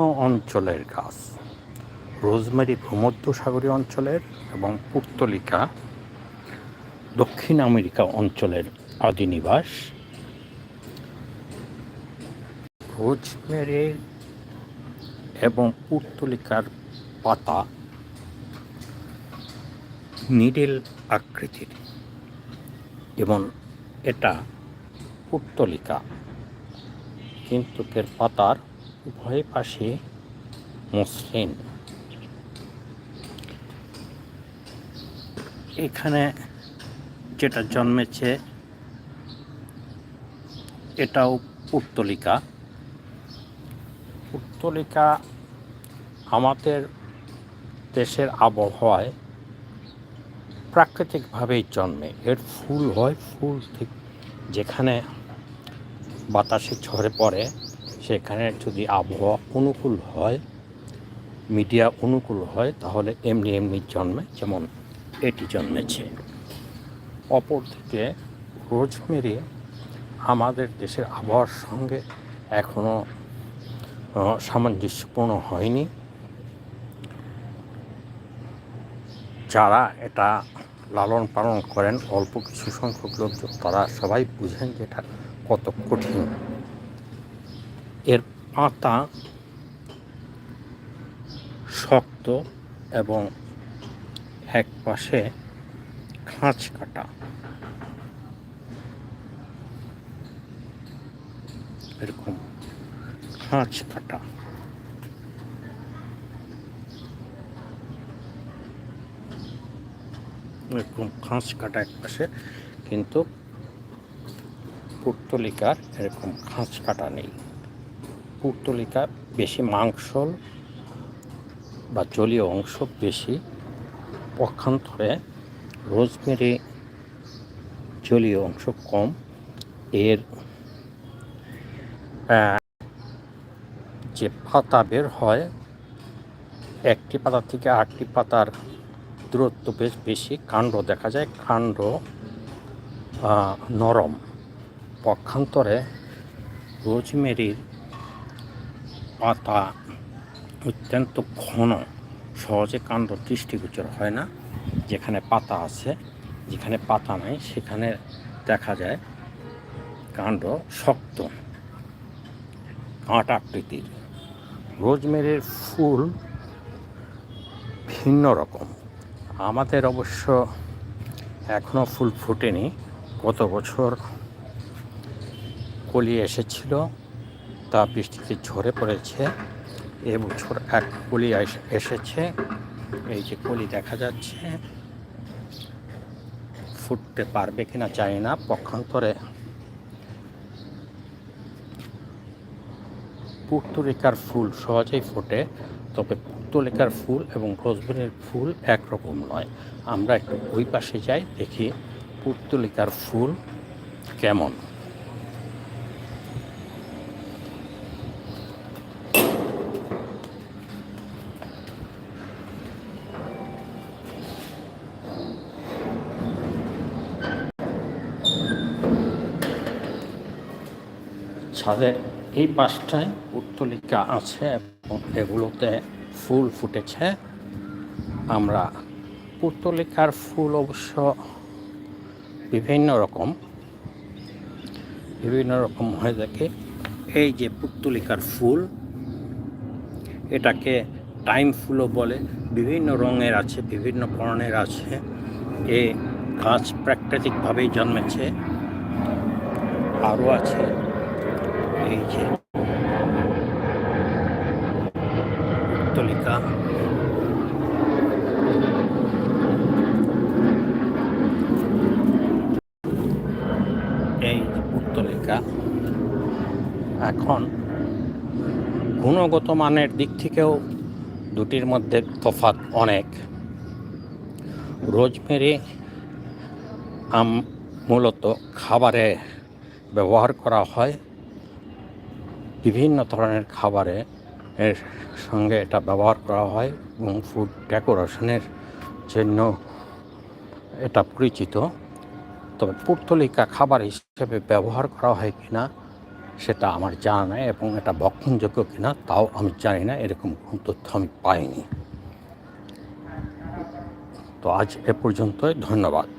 অঞ্চলের গাছ, রোজমেরি ভূমধ্যসাগরীয় অঞ্চলের এবং পুর্তলিকা দক্ষিণ আমেরিকা অঞ্চলের আদি নিবাস রোজমেরি এবং পুর্তলিকার পাতা নিডেল আকৃতির, এবং এটা পুর্তলিকা, কিন্তু এর পাতার উভয় পাশে মসৃণ। এখানে যেটা জন্মেছে, এটাও পুর্তলিকা পুর্তলিকা আমাদের দেশের আবহাওয়ায় প্রাকৃতিকভাবেই জন্মে। এর ফুল হয়, ফুল ঠিক যেখানে বাতাসে ঝরে পড়ে। সেখানে যদি আবহাওয়া অনুকূল হয়, মিডিয়া অনুকূল হয়, তাহলে এমনি এমনি জন্মে, যেমন এটি জন্মেছে। অপরদিকে রোজমেরি আমাদের দেশের আবহাওয়ার সঙ্গে এখনও সামঞ্জস্যপূর্ণ হয়নি। যারা এটা লালন পালন করেন, অল্প কিছু সংখ্যক লোকজন, তারা সবাই বুঝেন যে এটা কত কঠিন। এর পাতা শক্ত এবং এক পাশে খাঁচ কাটা। এরকম খাঁচ কাটা। এরকম খাঁচ কাটা এক পাশে, কিন্তু পুর্তলিকার এরকম খাঁচ কাটা নেই। পুর্তলিকা বেশি মাংসল বা জলীয় অংশ বেশি পক্ষান্তরে রোজমেরি জলীয় অংশ কম। এর যে পাতা বের হয়, একটি পাতা থেকে আটটি পাতার দূরত্ব বেশ বেশি। কাণ্ড দেখা যায় কাণ্ড নরম। পক্ষান্তরে রোজমেরির পাতা অত্যন্ত ঘন, সহজে কাণ্ড দৃষ্টিগোচর হয় না। যেখানে পাতা আছে, যেখানে পাতা নাই, সেখানে দেখা যায় কাণ্ড শক্ত। কাঁট আকৃতির। রোজমেরির ফুল ভিন্ন রকম। আমাদের অবশ্য এখনও ফুল ফোটেনি। গত বছর কলি এসেছিল। তা বৃষ্টিতে ঝরে পড়েছে এবছর এক কলি এস- এসেছে। এই যে কলি দেখা যাচ্ছে, ফুটতে পারবে কিনা জানি না, পক্ষান্তরে পুর্তলিকার ফুল সহজেই ফোটে, তবে পুর্তলিকার ফুল এবং রোজবেরির ফুল একরকম নয়। আমরা একটু ওই পাশে যাই, দেখি পুর্তলিকার ফুল কেমন। ছাদের এই পাশটায় পুর্তলিকা আছে এবং এগুলোতে ফুল ফুটেছে। আমরা পুর্তলিকার ফুল অবশ্য বিভিন্ন রকম বিভিন্ন রকম হয়ে থাকে। এই যে পুর্তলিকার ফুল, এটাকে টাইম ফুলও বলে। বিভিন্ন রঙের আছে, বিভিন্ন বর্ণের আছে। এ গাছ প্রাকৃতিকভাবেই জন্মেছে। আরও আছে। এই যে এই যে পুর্তলিকা এখন গুণগত মানের দিক থেকেও দুটির মধ্যে তফাৎ অনেক। রোজমেরি আম মূলত খাবারে ব্যবহার করা হয়। বিভিন্ন ধরনের খাবারে এর সঙ্গে এটা ব্যবহার করা হয় এবং ফুড ডেকোরেশনের জন্য এটা পরিচিত। তবে পুর্তলিকা খাবার হিসেবে ব্যবহার করা হয় কিনা সেটা আমার জানা নেই এবং এটা বক্ষণযোগ্য কিনা তাও আমি জানি না, এরকম কোনো তথ্য আমি পাইনি। তো আজ এ পর্যন্তই, ধন্যবাদ।